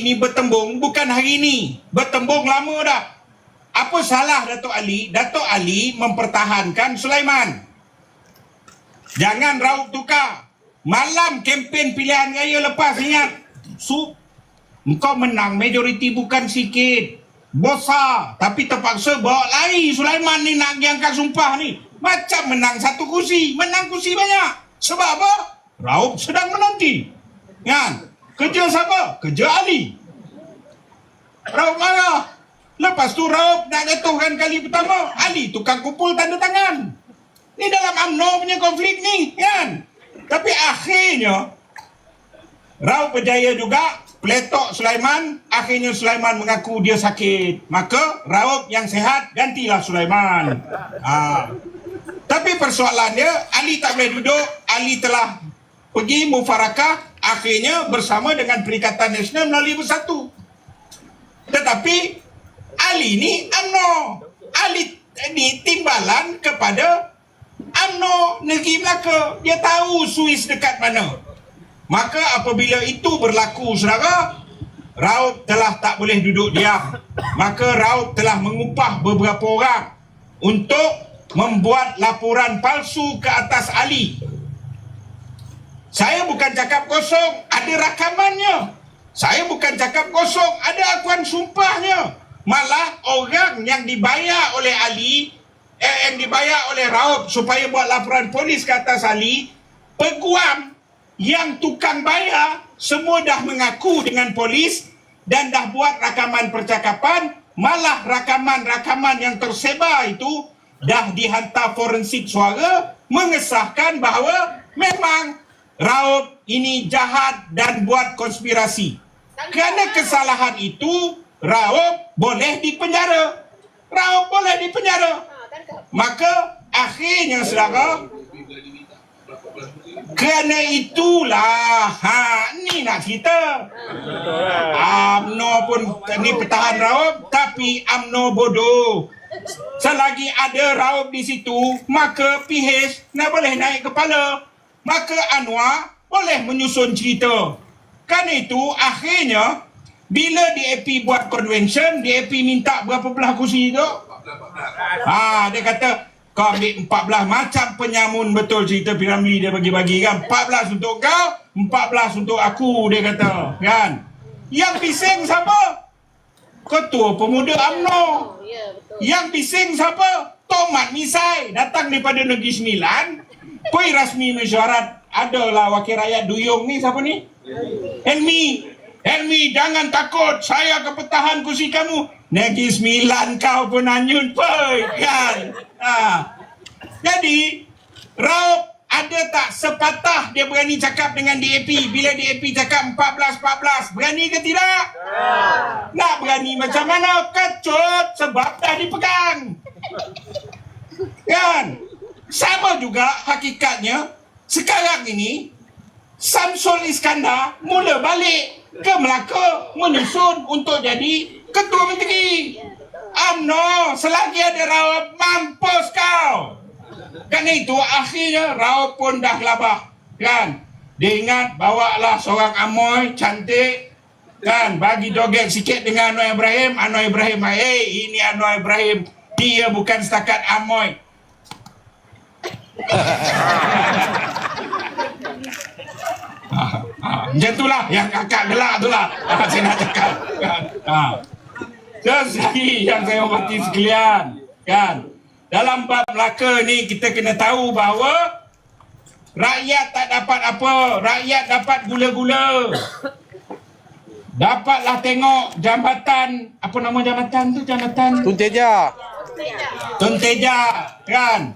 ini bertembung bukan hari ini. Bertembung lama dah. Apa salah Datuk Ali? Datuk Ali mempertahankan Sulaiman. Jangan raup tukar. Malam kempen pilihan raya lepas ingat. Su Engkau menang majoriti bukan sikit. Besar. Tapi terpaksa bawa lari Sulaiman ni nak diangkat sumpah ni. Macam menang satu kursi. Menang kursi banyak. Sebab apa? Raup sedang menanti. Kan? Kerja siapa? Kerja Ali. Raup marah. Lepas tu Raup nak jatuhkan kali pertama. Ali tukang kumpul tanda tangan. Ni dalam UMNO punya konflik ni. Kan? Tapi akhirnya Raup berjaya juga peletok Sulaiman. Akhirnya Sulaiman mengaku dia sakit. Maka Raup yang sehat gantilah Sulaiman. Ha. Tapi persoalannya Ali tak boleh duduk. Ali telah pergi mufarakah. Akhirnya bersama dengan Perikatan Nasional melalui bersatu. Tetapi Ali ni UMNO. Ali ni timbalan kepada UMNO Negeri Melaka. Dia tahu Swiss dekat mana. Maka apabila itu berlaku saudara, Raup telah tak boleh duduk diam. Maka Raup telah mengupah beberapa orang untuk membuat laporan palsu ke atas Ali. Saya bukan cakap kosong, ada rakamannya. Saya bukan cakap kosong, ada akuan sumpahnya. Malah orang yang dibayar oleh Ali, eh, yang dibayar oleh Raup supaya buat laporan polis ke atas Ali, peguam yang tukang bayar semua dah mengaku dengan polis dan dah buat rakaman percakapan malah rakaman-rakaman yang tersebar itu dah dihantar forensik suara mengesahkan bahawa memang Raub ini jahat dan buat konspirasi. Kerana kesalahan itu Raub boleh dipenjara. Raub boleh dipenjara. Maka akhirnya saudara kerana itulah ha ni nak cerita. UMNO pun ni pertahan Raub tapi UMNO bodoh. Selagi ada Raub di situ, maka PH nak boleh naik kepala. Maka Anwar boleh menyusun cerita. Kan itu akhirnya bila DAP buat convention, DAP minta berapa belah kursi tu? Ha, dia kata kau ambil 14 macam penyamun betul cerita Piramli dia bagi-bagi kan? 14 untuk kau 14 untuk aku dia kata kan? Yang bising siapa? Ketua pemuda UMNO. Yang bising siapa? Tomat Misai datang daripada Negeri Sembilan Koi rasmi mesyuarat adalah wakil rakyat Duyung ni siapa ni Helmi Helmi jangan takut saya akan pertahan kursi kamu Negeri Sembilan kau pun anyun pun kan Ha. Jadi, Raup ada tak sepatah dia berani cakap dengan DAP bila DAP cakap 14-14? Berani ke tidak? Ya. Nak berani macam mana? Kecut sebab dah dipegang. Kan? Sama juga hakikatnya sekarang ini Samsul Iskandar mula balik ke Melaka menyusun untuk jadi ketua menteri. UMNO selagi ada rawat mampus kau. Kan itu akhirnya rawat pun dah labah. Kan? Dia ingat bawa lah seorang amoy cantik. Kan? Bagi joget sikit dengan Anwar Ibrahim. Anwar Ibrahim, hey, eh, ini Anwar Ibrahim. Dia bukan setakat amoy. Macam itulah yang kakak gelak itulah. Saya nak cakap. Ha. Terus lagi yang saya hormati sekalian, kan? Dalam bab Melaka ni kita kena tahu bahawa rakyat tak dapat apa, rakyat dapat gula-gula. Dapatlah tengok jambatan, apa nama jambatan tu? Jambatan Tun Teja. Tun Teja, kan?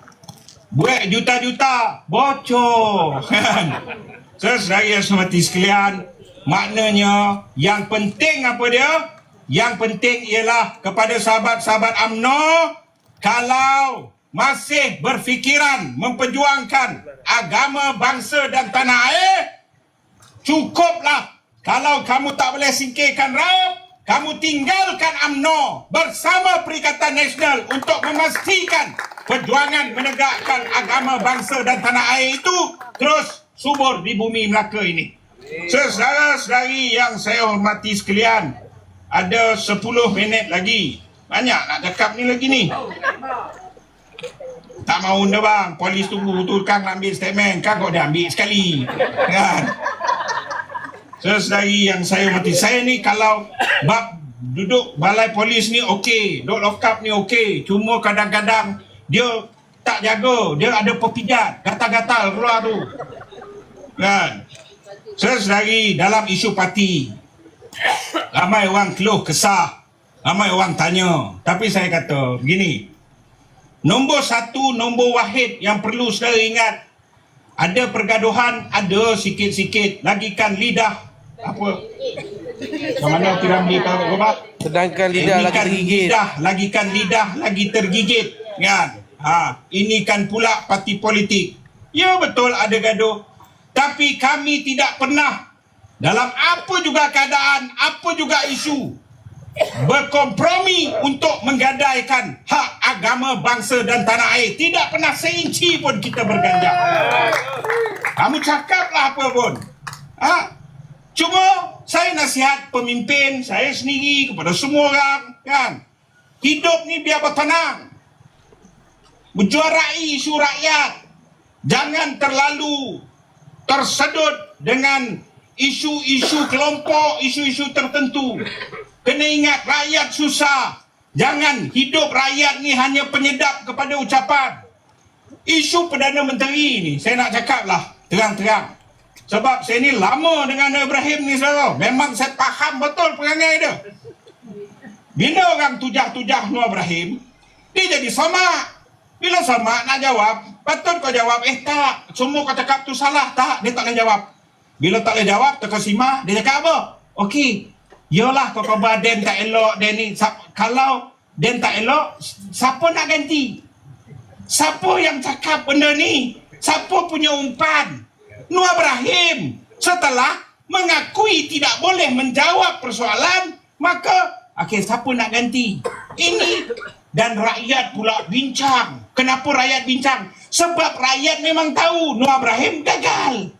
Buat juta-juta, bocor, kan? Terus rakyat semati sekalian, maknanya yang penting apa dia? Yang penting ialah kepada sahabat-sahabat AMNO kalau masih berfikiran memperjuangkan agama, bangsa dan tanah air cukuplah kalau kamu tak boleh singkirkan Raub kamu tinggalkan AMNO bersama Perikatan Nasional untuk memastikan perjuangan menegakkan agama, bangsa dan tanah air itu terus subur di bumi Melaka ini. Saudara-saudari yang saya hormati sekalian, ada 10 minit lagi. Banyak nak cakap ni lagi ni. Tak mahu dah bang, polis tunggu tu Kang nak ambil statement. Kang kau dah ambil sekali. Kan? Saudari yang saya hormati, saya ni kalau bab duduk balai polis ni okey, duduk lock up ni okey. Cuma kadang-kadang dia tak jaga, dia ada pepijat, gatal-gatal keluar tu. Kan? Saudari dalam isu parti, ramai orang keluh kesah, ramai orang tanya. Tapi saya kata begini, nombor satu, nombor wahid yang perlu saudara ingat, ada pergaduhan, ada sikit-sikit, lagikan lidah apa Macam mana kira beli? Sedangkan lidah lagi tergigit. lidah, lagikan lidah lagi tergigit. Kan? Ha, ini kan pula parti politik. Ya betul ada gaduh. Tapi kami tidak pernah dalam apa juga keadaan, apa juga isu berkompromi untuk menggadaikan hak agama bangsa dan tanah air. Tidak pernah seinci pun kita berganjak. Kamu cakaplah apa pun. Ha? Cuma saya nasihat pemimpin saya sendiri kepada semua orang kan. Hidup ni biar bertenang. Menjuarai isu rakyat. Jangan terlalu tersedut dengan isu-isu kelompok, isu-isu tertentu. Kena ingat rakyat susah. Jangan hidup rakyat ni hanya penyedap kepada ucapan. Isu Perdana Menteri ni saya nak cakap lah terang-terang. Sebab saya ni lama dengan Ibrahim ni saudara. Memang saya faham betul perangai dia. Bila orang tujah-tujah Nur Ibrahim, dia jadi sama. Bila sama nak jawab, patut kau jawab, eh tak, semua kau cakap tu salah. Tak, dia tak boleh jawab. Bila tak boleh jawab, teka simak, dia cakap apa? Okey, yalah kau khabar Den tak elok, Den ni. Kalau Den tak elok, siapa nak ganti? Siapa yang cakap benda ni? Siapa punya umpan? Nur Ibrahim setelah mengakui tidak boleh menjawab persoalan, maka okey siapa nak ganti? Ini dan rakyat pula bincang. Kenapa rakyat bincang? Sebab rakyat memang tahu Nur Ibrahim gagal.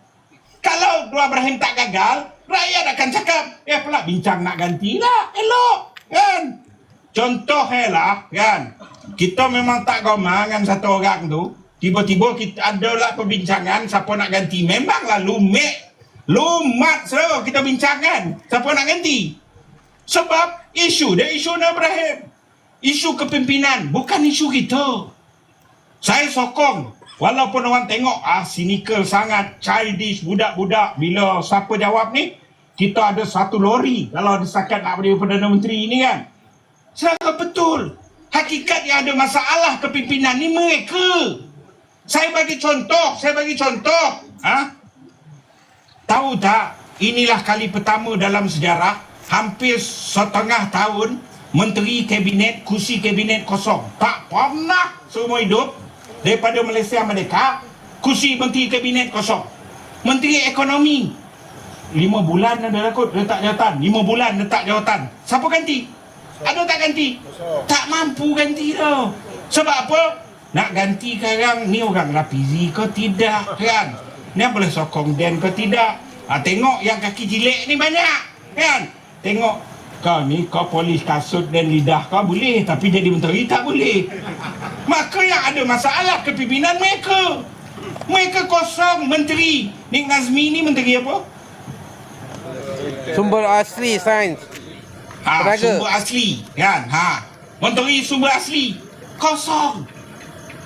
Kalau Nur Ibrahim tak gagal, rakyat akan cakap, eh pula bincang nak gantilah, elok, kan? Contoh lah, kan? Kita memang tak gomang dengan satu orang tu, tiba-tiba kita adalah perbincangan siapa nak ganti. Memanglah lumek, lumat so kita bincangkan siapa nak ganti. Sebab isu dia isu Nur Ibrahim. Isu kepimpinan, bukan isu kita. Saya sokong Walaupun orang tengok ah cynical sangat, childish, budak-budak bila siapa jawab ni, kita ada satu lori kalau desakan nak beri Perdana Menteri ini kan. Saya betul. Hakikat yang ada masalah kepimpinan ni mereka. Saya bagi contoh, saya bagi contoh. Ha? Tahu tak, inilah kali pertama dalam sejarah, hampir setengah tahun, Menteri Kabinet, kursi Kabinet kosong. Tak pernah seumur hidup daripada Malaysia Merdeka, kursi Menteri Kabinet kosong. Menteri Ekonomi, lima bulan ada kot letak jawatan. Lima bulan letak jawatan. Siapa ganti? Ada tak ganti? Tak mampu ganti tau. Sebab apa? Nak ganti sekarang ni orang rapizi ke tidak kan? Ni boleh sokong Den ke tidak? Ha, tengok yang kaki jilik ni banyak kan? Tengok kau ni kau polis kasut dan lidah kau boleh tapi jadi menteri tak boleh. Maka yang ada masalah kepimpinan mereka. Mereka kosong menteri. Nik Nazmi ni menteri apa? Sumber asli sains. Ha, Tenaga. sumber asli kan ha menteri sumber asli kosong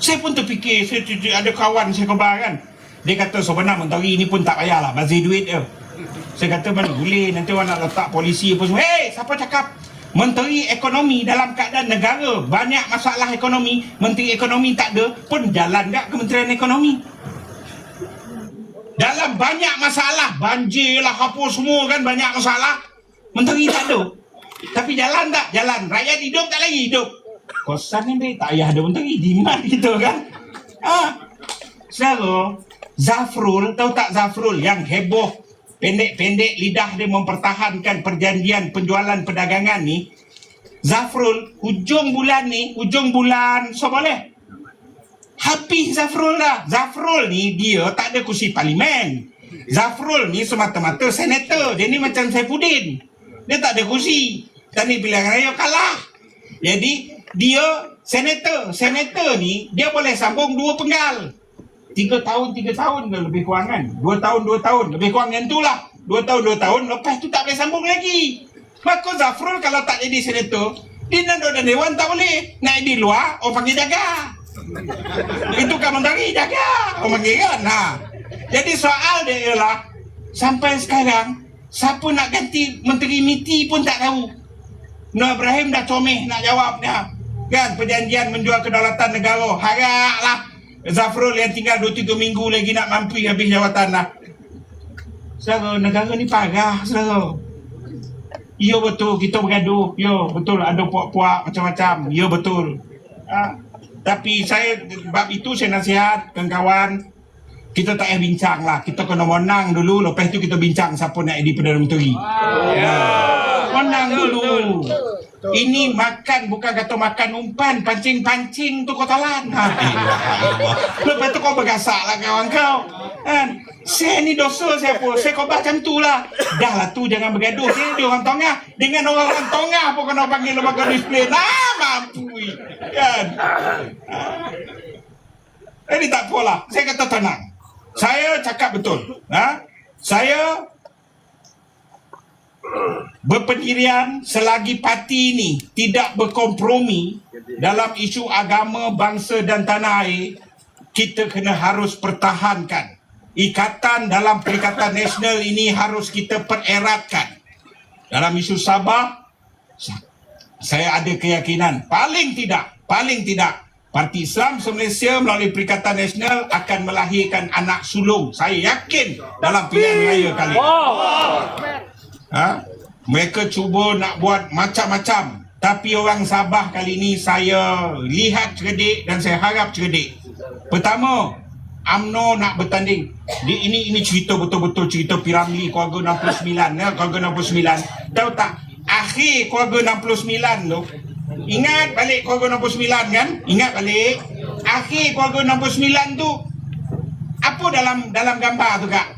saya pun terfikir saya ada kawan saya khabar kan dia kata sebenarnya menteri ni pun tak payahlah bazir duit dia saya kata mana boleh. Nanti orang nak letak polisi apa semua. Hey siapa cakap? Menteri ekonomi dalam keadaan negara. Banyak masalah ekonomi. Menteri ekonomi tak ada pun jalan tak kementerian ekonomi. Dalam banyak masalah banjir lah apa semua kan banyak masalah. Menteri tak ada. Tapi jalan tak? Jalan. Rakyat hidup tak lagi hidup. Kosan ni tak payah ada menteri. Jimat kita kan? Ha Saudara Zafrul. Tahu tak Zafrul? Yang heboh pendek-pendek lidah dia mempertahankan perjanjian penjualan perdagangan ni Zafrul hujung bulan ni hujung bulan so boleh Habis Zafrul dah. Zafrul ni dia tak ada kursi parlimen. Zafrul ni semata-mata senator. Dia ni macam Saifuddin. Dia tak ada kursi. Tani pilihan raya kalah. Jadi dia senator. Senator ni dia boleh sambung dua penggal. Tiga tahun, tiga tahun ke lebih kurang kan? Dua tahun, dua tahun. Lebih kurang yang tu lah. Dua tahun, dua tahun. Lepas tu tak boleh sambung lagi. Maka Zafrul kalau tak jadi senator, di Nando dan Dewan tak boleh. Naik di luar, orang panggil jaga. Itu kan menteri jaga. Orang panggil kan. Ha. Jadi soal dia ialah, sampai sekarang, siapa nak ganti Menteri MITI pun tak tahu. Nur Ibrahim dah comel nak jawab dia. Kan perjanjian menjual kedaulatan negara. Haraplah Zafrul yang tinggal 2-3 minggu lagi nak mampu habis jawatan lah. Saudara, negara ni parah, saudara. Ya betul, kita bergaduh. Ya betul, ada puak-puak macam-macam. Ya betul. Ha? Tapi saya, bab itu saya nasihat kawan-kawan. Kita tak payah bincang lah. Kita kena menang dulu. Lepas tu kita bincang siapa nak jadi Perdana Menteri. Ya. Menang dulu. Ini makan bukan kata makan umpan pancing-pancing tu kau talan. Ha. Lepas tu kau bergasak lah kawan kau. Kan? Saya ni dosa saya pun. Saya kau macam tu lah. Dah lah tu jangan bergaduh. Saya di orang tengah. Dengan orang-orang tengah pun kena panggil lembaga disiplin. Ah mampu. Kan? Jadi tak apalah. Saya kata tenang. Saya cakap betul. Ha? Saya berpendirian selagi parti ini tidak berkompromi dalam isu agama, bangsa dan tanah air, kita kena harus pertahankan. Ikatan dalam Perikatan Nasional ini harus kita pereratkan. Dalam isu Sabah, sa- saya ada keyakinan paling tidak, paling tidak Parti Islam se-Malaysia melalui Perikatan Nasional akan melahirkan anak sulung. Saya yakin dalam pilihan raya kali ini. Ha? Mereka cuba nak buat macam-macam. Tapi orang Sabah kali ini saya lihat cerdik dan saya harap cerdik. Pertama, AMNO nak bertanding. Di, ini ini cerita betul-betul cerita Piramli keluarga 69 ya, keluarga 69. Tahu tak? Akhir keluarga 69 tu Ingat balik keluarga 69 kan? Ingat balik. Akhir keluarga 69 tu apa dalam dalam gambar tu kak?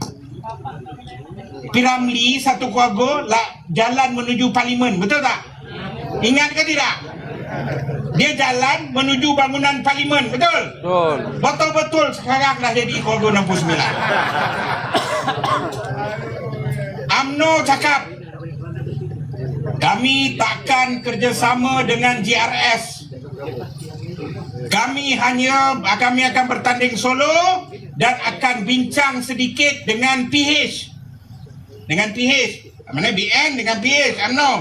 Piramli satu keluarga lah, jalan menuju parlimen, betul tak? Ingat ke tidak? Dia jalan menuju bangunan parlimen, betul? Betul. Betul-betul sekarang dah jadi keluarga 69. AMNO cakap kami takkan kerjasama dengan GRS. Kami hanya kami akan bertanding solo dan akan bincang sedikit dengan PH. Dengan PH. Mana BN dengan PH? AMNO.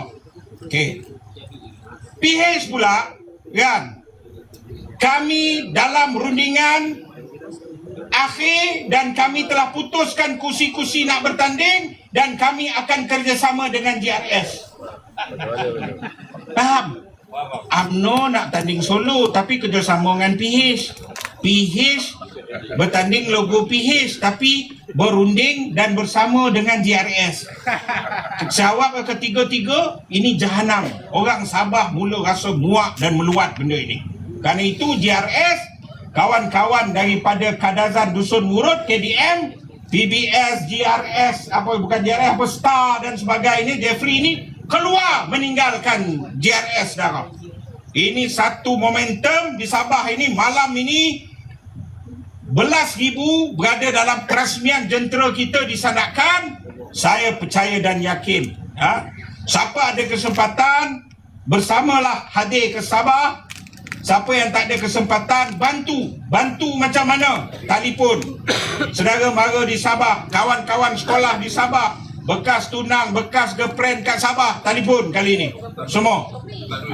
Okey. PH pula kan kami dalam rundingan akhir dan kami telah putuskan kursi-kursi nak bertanding dan kami akan kerjasama dengan GRS. Faham? UMNO nak tanding solo tapi kerjasama dengan PH. PH bertanding logo PH tapi berunding dan bersama dengan GRS. Jawab ke ketiga-tiga, ini jahanam. Orang Sabah mula rasa muak dan meluat benda ini. Kerana itu GRS, kawan-kawan daripada Kadazan Dusun Murut, KDM, PBS, GRS, apa bukan GRS, apa Star dan sebagainya, Jeffrey ini keluar meninggalkan GRS dah. Ini satu momentum di Sabah ini malam ini belas ribu berada dalam perasmian jentera kita disanakan saya percaya dan yakin ha? siapa ada kesempatan bersamalah hadir ke Sabah. Siapa yang tak ada kesempatan bantu. Bantu macam mana? Telefon. Saudara mara di Sabah kawan-kawan sekolah di Sabah. Bekas tunang bekas girlfriend kat Sabah telefon kali ini. Semua.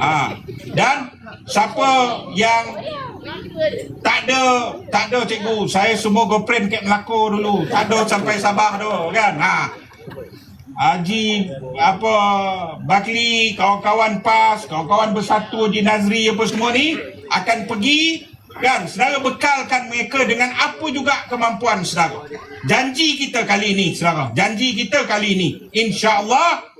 Ha. dan siapa yang tak ada, tak ada cikgu. Saya semua girlfriend kat Melaka dulu. Tak ada sampai Sabah tu kan. Ha. Haji apa Bakli, kawan-kawan PAS, kawan-kawan bersatu Haji Nazri apa semua ni akan pergi kan saudara bekalkan mereka dengan apa juga kemampuan saudara. Janji kita kali ini saudara. Janji kita kali ini insya-Allah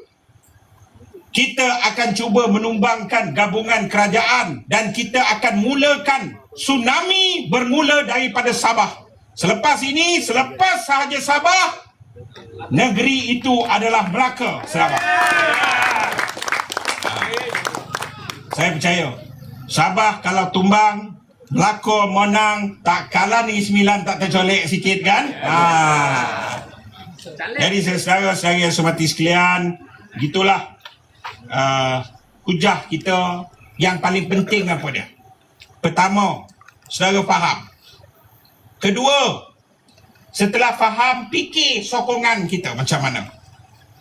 kita akan cuba menumbangkan gabungan kerajaan dan kita akan mulakan tsunami bermula daripada Sabah. Selepas ini, selepas sahaja Sabah, negeri itu adalah Melaka Sarawak. Saya percaya Sabah kalau tumbang Melaka menang tak kalah ni sembilan tak tercolek sikit kan ha. jadi saudara-saudara yang semati sekalian gitulah uh, hujah kita yang paling penting apa dia? Pertama saudara faham. Kedua setelah faham fikir sokongan kita macam mana?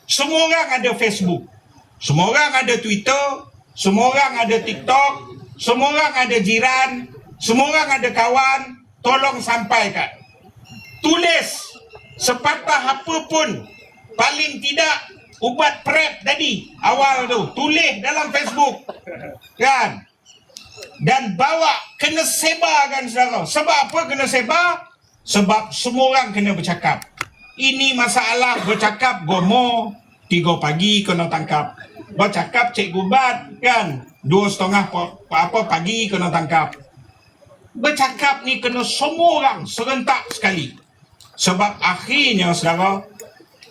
Semua orang ada Facebook semua orang ada Twitter semua orang ada TikTok semua orang ada jiran semua orang ada kawan tolong sampaikan. Tulis sepatah apa pun paling tidak ubat prep tadi awal tu tulis dalam Facebook. Kan? Dan bawa kena sebarkan saudara sebab apa kena sebar? Sebab semua orang kena bercakap. Ini masalah bercakap gomo tiga pagi kena tangkap. Bercakap cikgu bat kan? Dua setengah pa- apa pagi kena tangkap. Bercakap ni kena semua orang serentak sekali. Sebab akhirnya saudara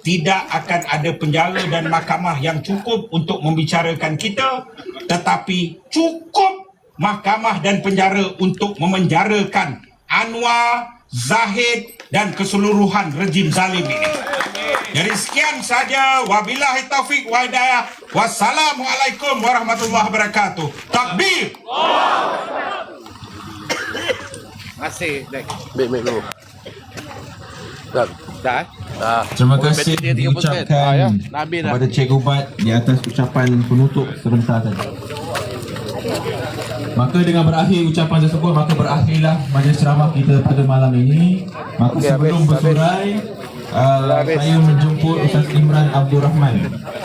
tidak akan ada penjara dan mahkamah yang cukup untuk membicarakan kita tetapi cukup mahkamah dan penjara untuk memenjarakan Anwar, Zahid dan keseluruhan rejim zalim ini. Jadi sekian saja wabillahi taufik wa hidayah. Wassalamualaikum warahmatullahi wabarakatuh. Takbir. Masih, Dek. Baik, baik dulu. Dah. Dah. Terima kasih berarti dia 30%. diucapkan Ah, ya. Nabil dah. kepada Cikgu Bat di atas ucapan penutup sebentar tadi. Maka dengan berakhir ucapan tersebut, maka berakhirlah majlis ceramah kita pada malam ini. Maka Okey, sebelum habis, bersurai, uh, saya menjemput Ustaz Imran Abdul Rahman.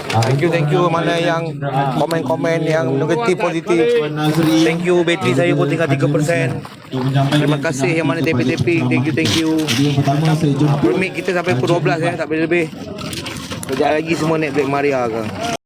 Uh, Thank you, thank you. Mana yang komen-komen yang negatif, positif. Thank you, bateri saya pun tinggal 3%. Terima kasih yang mana taping-taping. Thank you, thank you. Permit kita sampai pukul 12 ya, tak boleh lebih. Sekejap lagi semua naik Black Maria ke.